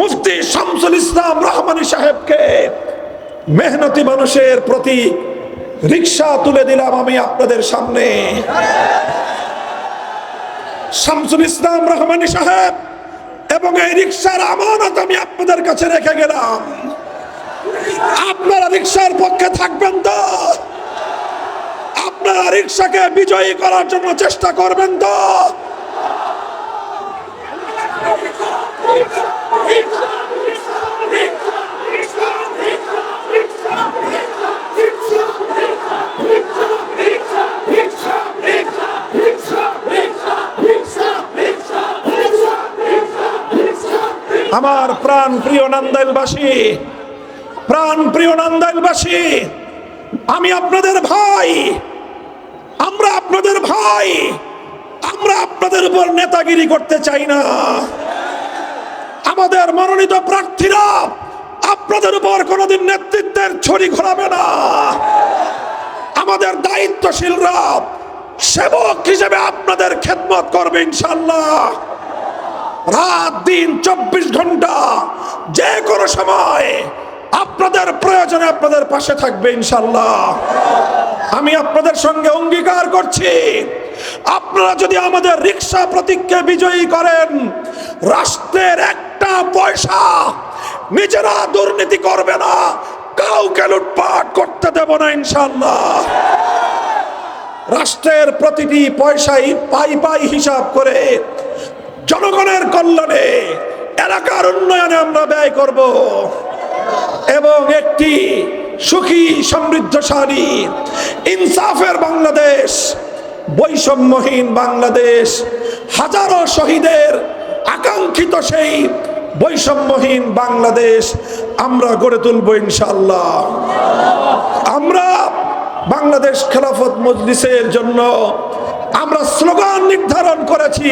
মুফতি শামসুল ইসলাম রহমানী সাহেবকে মেহনতি মানুষের প্রতি রিক্সা তুলে দিলাম আমি আপনাদের সামনে। শামসুল ইসলাম রহমানী সাহেব, এবং এই রিক্সার আমানত আমি আপনাদের কাছে রেখে গেলাম। আপনারা রিক্সার পক্ষে থাকবেন তো। আপনারা রিক্সাকে বিজয়ী করার জন্য চেষ্টা করবেন তো। আমার প্রাণ প্রিয় নান্দাইলবাসী, প্রাণ প্রিয় নান্দাইলবাসী, আমি আপনাদের ভাই, আমরা আপনাদের ভাই, আমরা আপনাদের উপর নেতাগিরি করতে চাই না। আমাদের মনোনীত প্রার্থীরা আপনাদের উপর কোনোদিন নেতৃত্বের ছড়ি ঘোরাবে না। আমাদের দায়িত্বশীলরা সেবক হিসেবে আপনাদের খেদমত করবে ইনশাল্লাহ রাত দিন চব্বিশ ঘণ্টা যে কোনো সময় আপনাদের প্রয়োজনে আপনাদের পাশে থাকবে ইনশাল্লাহ আমি আপনাদের সঙ্গে অঙ্গীকার করছি, আপনারা যদি আমাদের রিক্সা প্রতীককে বিজয়ী করেন, রাষ্ট্রের একটা পয়সা। নিজেরা দুর্নীতি করবে না। কাউকে লুটপাট করতে দেব না ইনশাল্লাহ রাষ্ট্রের প্রতিটি পয়সাই পাই পাই হিসাব করে জনগণের কল্যাণে এলাকার উন্নয়নে আমরা ব্যয় করব। এবং একটি সুখী, সমৃদ্ধশালী, ইনসাফের বাংলাদেশ, বৈষম্যহীন বাংলাদেশ, হাজারো শহীদের আকাঙ্ক্ষিত সেই বৈষম্যহীন বাংলাদেশ আমরা গড়ে তুলব ইনশাল্লাহ আমরা বাংলাদেশ খেলাফত মজলিসের জন্য আমরা স্লোগান নির্ধারণ করেছি,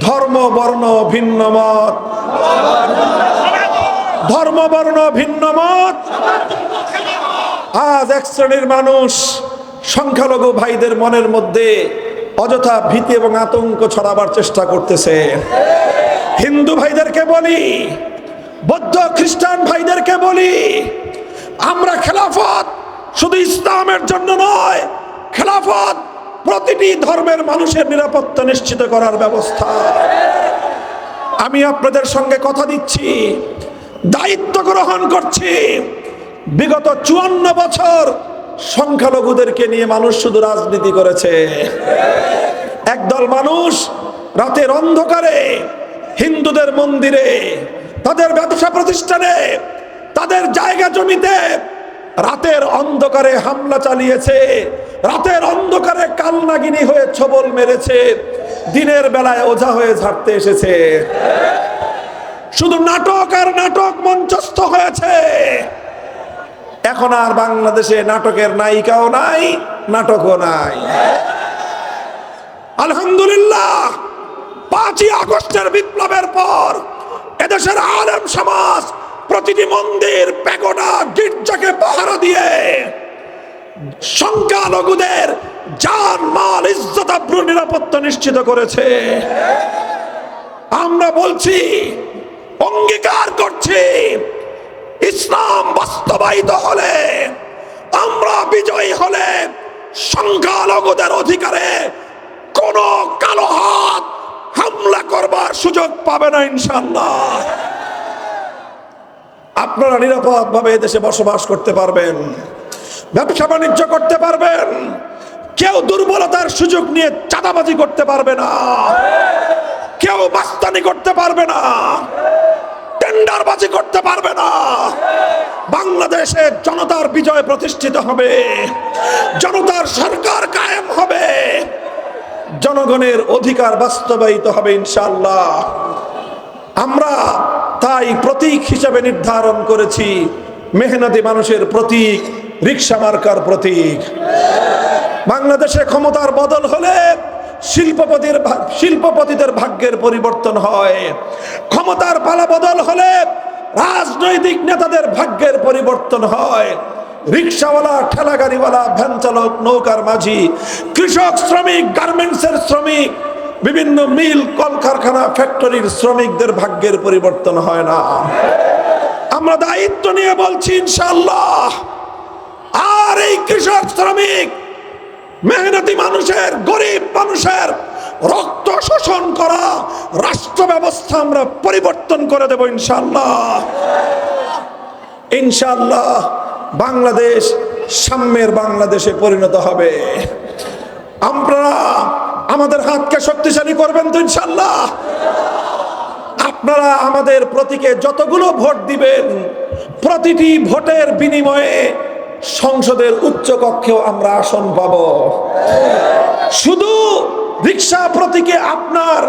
ধর্ম, বর্ণ, ভিন্ন মত। ধর্ম, বর্ণ, ভিন্ন মত। আজ এক শ্রেণির মানুষ সংখ্যালঘু ভাইদের মনের মধ্যে অযথা ভীতি এবং আতঙ্ক ছড়াবার চেষ্টা করতেছে। হিন্দু ভাইদেরকে বলি, বৌদ্ধ খ্রিস্টান ভাইদেরকে বলি, আমরা খেলাফত শুধু ইসলামের জন্য নয়, খেলাফত প্রতিটি ধর্মের মানুষের নিরাপত্তা নিশ্চিত করার ব্যবস্থা। আমি আপনাদের সঙ্গে কথা দিচ্ছি, দায়িত্ব গ্রহণ করছি। বিগত চুয়ান্ন বছর সংখ্যালঘুদেরকে নিয়ে মানুষ শুধু রাজনীতি করেছে। একদল মানুষ রাতের অন্ধকারে হিন্দুদের মন্দিরে, তাদের ব্যবসা প্রতিষ্ঠানে, তাদের জায়গা জমিতে রাতের অন্ধকারে হামলা চালিয়েছে, রাতের অন্ধকারে কালনাগিনী হয়ে ছবল মেরেছে, দিনের বেলায় ওঝা হয়ে ঝাড়তে এসেছে। শুধু নাটক আর নাটক মঞ্চস্থ হয়েছে। এখন আর বাংলাদেশে নাটকের নায়িকাও নাই, নাটকও নাই। আলহামদুলিল্লাহ! পাঁচই আগস্টের বিপ্লবের পর এদেশের আলেম সমাজ প্রতিটি মন্দির, প্যাগোডা, গির্জাকে পাহারা দিয়ে সংখ্যালঘুদের জান, মাল, ইজ্জত আব্রু নিরাপত্তা নিশ্চিত করেছে। আমরা বলছি, অঙ্গীকার করছি, ইসলাম বাস্তবায়িত হলে, আমরা বিজয়ী হলে সংখ্যালঘুদের অধিকারে কোন কালো হাত হামলা করবার সুযোগ পাবে না ইনশাল্লাহ আপনারা নিরাপদ ভাবে দেশে বসবাস করতে পারবেন, ব্যবসা বাণিজ্য করতে পারবেন, কেউ দুর্বলতার সুযোগ নিয়ে চাঁদাবাজি করতে পারবে না, কেউ বাস্তানি করতে পারবে না, টেন্ডারবাজি করতে পারবে না। বাংলাদেশে জনতার বিজয় প্রতিষ্ঠিত হবে, জনতার সরকার জনগণের অধিকার বাস্তবায়িত হবে ইনশাল্লাহ আমরা তাই প্রতীক হিসেবে নির্ধারণ করেছি, মেহনতি মানুষের প্রতীক রিক্সা মার্কার প্রতীক। বাংলাদেশে ক্ষমতার বদল হলে শিল্পপতির শিল্পপতিদের ভাগ্যের পরিবর্তন হয়। ক্ষমতার পালা বদল হলে রাজনৈতিক নেতাদের ভাগ্যের পরিবর্তন হয়। রিক্সাওয়ালা ঠেলা গাড়িওয়ালা ভ্যান চালক নৌকার মাঝি, কৃষক, শ্রমিক, গার্মেন্টসের শ্রমিক, বিভিন্ন মিল, কলকারখানা, ফ্যাক্টরির শ্রমিকদের ভাগ্যের পরিবর্তন হয় না। আমরা দায়িত্ব নিয়ে বলছি ইনশাল্লাহ আর এই কৃষক, শ্রমিক, মেহনতি মানুষের, গরিব মানুষের রক্ত শোষণ করা রাষ্ট্র ব্যবস্থা আমরা পরিবর্তন করে দেব ইনশাল্লাহ ইনশাল্লাহ বাংলাদেশ সাম্যের বাংলাদেশে পরিণত হবে। আমরা আমাদের হাতকে শক্তিশালী করবেন তো ইনশাল্লাহ আপনারা আমাদের প্রতীকে যতগুলো ভোট দিবেন, প্রতিটি ভোটের বিনিময়ে সংসদের উচ্চ কক্ষেও আমরা আসন পাব। শুধু রিক্সা প্রতীকে আপনার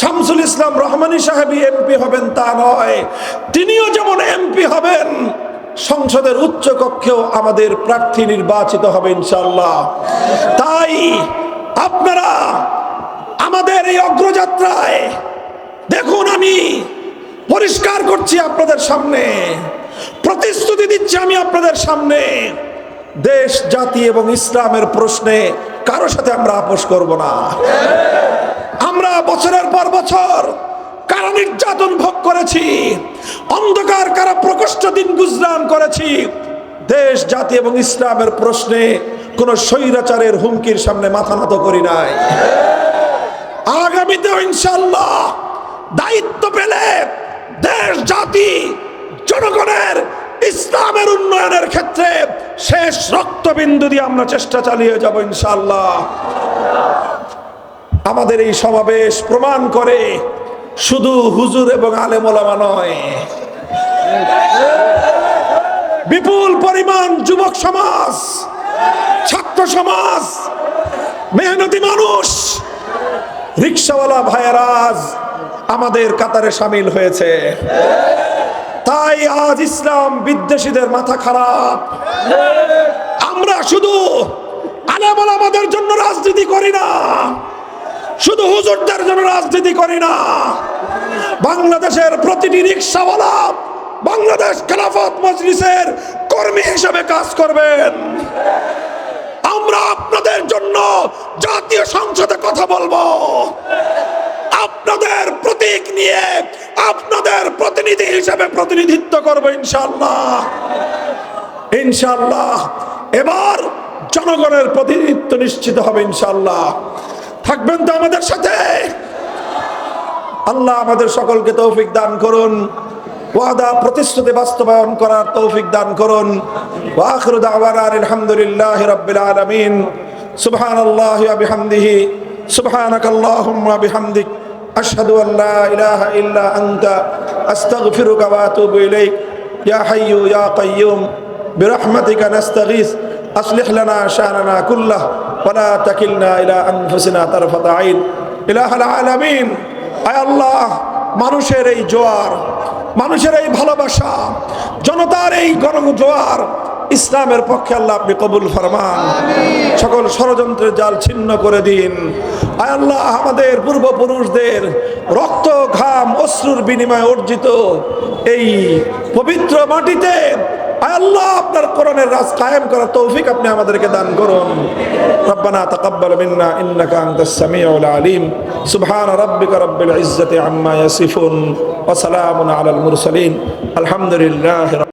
শামসুল ইসলাম রহমানী সাহেবই এমপি হবেন তা নয়। তিনিও যেমন এমপি হবেন, সংসদের উচ্চ কক্ষেও আমাদের প্রার্থী নির্বাচিত হবে ইনশাল্লাহ তাই আপনারা আমাদের এই অগ্রযাত্রায় দেখুন আমি পরিষ্কার করছি আপনাদের সামনে, প্রতিশ্রুতি দিচ্ছি আমি আপনাদের সামনে। দেশ, জাতি এবং ইসলামের প্রশ্নে কারও সাথে আমরা আপোষ করব না। আমরা বছরের পর বছর কারা নির্যাতন ভোগ করেছি, অন্ধকার কারা প্রকোষ্ঠ দিন গুজরান করেছি, দেশ, জাতি এবং ইসলামের প্রশ্নে কোন স্বৈরাচারের হুমকির সামনে মাথা নত করি নাই। আগামীতে ইনশাল্লাহ দায়িত্ব পেলে দেশ, জাতি, জনগণের ইসলামের উন্নয়নের ক্ষেত্রে শেষ রক্তবিন্দু দিয়ে আমরা চেষ্টা চালিয়ে যাব ইনশাল্লাহ আমাদের এই সমাবেশ প্রমাণ করে শুধু হুজুর এবং আলেমোলামা নয়। বিপুল পরিমাণ যুবক সমাজ, ছাত্র সমাজ, মেহনতি মানুষ, রিক্সাওয়ালা ভাইয়ারাজ আমাদের কাতারে সামিল হয়েছে। তাই আজ ইসলাম বিদ্বেষীদের মাথা খারাপ। আমরা শুধু আলেমল আমাদের জন্য রাজনীতি করি না, শুধু হুজুরদের জন্য রাজনীতি করি না। বাংলাদেশের প্রতিটি রিক্সাওয়ালা বাংলাদেশ খেলাফত মজলিসের কর্মী হিসেবে কাজ করবেন। আমরা আপনাদের জন্য জাতীয় সংসদে কথা বলব। প্রতীক নিয়ে আপনাদের প্রতিনিধি হিসেবে প্রতিনিধিত্ব করব ইনশাল্লাহ ইনশাল্লাহ এবার জনগণের প্রতিনিধিত্ব নিশ্চিত হবে ইনশাল্লাহ থাকবেন তো আমাদের সাথে? আল্লাহ আমাদের সকলকে তৌফিক দান করুন। ওয়াদা, প্রতিশ্রুতি বাস্তবায়ন করার তৌফিক দান করুন। ওয়াখিরু দাওয়ানা আলহামদুলিল্লাহি রাব্বিল আলামিন। সুবহানাল্লাহি সুবহানাকাল্লাহুম্মা বিহামদিক। আশহাদু আন লা ইলাহা ইল্লা আনতা আস্তাগফিরুকা ওয়া আতুবু ইলাইক ইয়া হাইয়ু ইয়া কাইয়্যুম برحمتك نستغيث أصلح لنا شأننا كله ولا تكلنا إلى أنفسنا طرفة عين إله العالمين আয় আল্লাহ মানুষের এই জোয়ার মানুষের এই ভালোবাসা জনতার এই গণ জোয়ার ইসলামের পক্ষে আল্লাহ আপনি কবুল ফরমান সকল ষড়যন্ত্রের জাল ছিন্ন করে দিন আয় আল্লাহ আমাদের পূর্বপুরুষদের রক্ত ঘাম অশ্রুর বিনিময়ে অর্জিত এই পবিত্র মাটিতে আয় আল্লাহ আপনার কোরআনের রাজ কায়েম করার তৌফিক আপনি আমাদেরকে দান করুন ربنا تقبل منا انك انت السميع العليم سبحان ربك رب العزه عما يصفون وسلام على المرسلين الحمد لله رب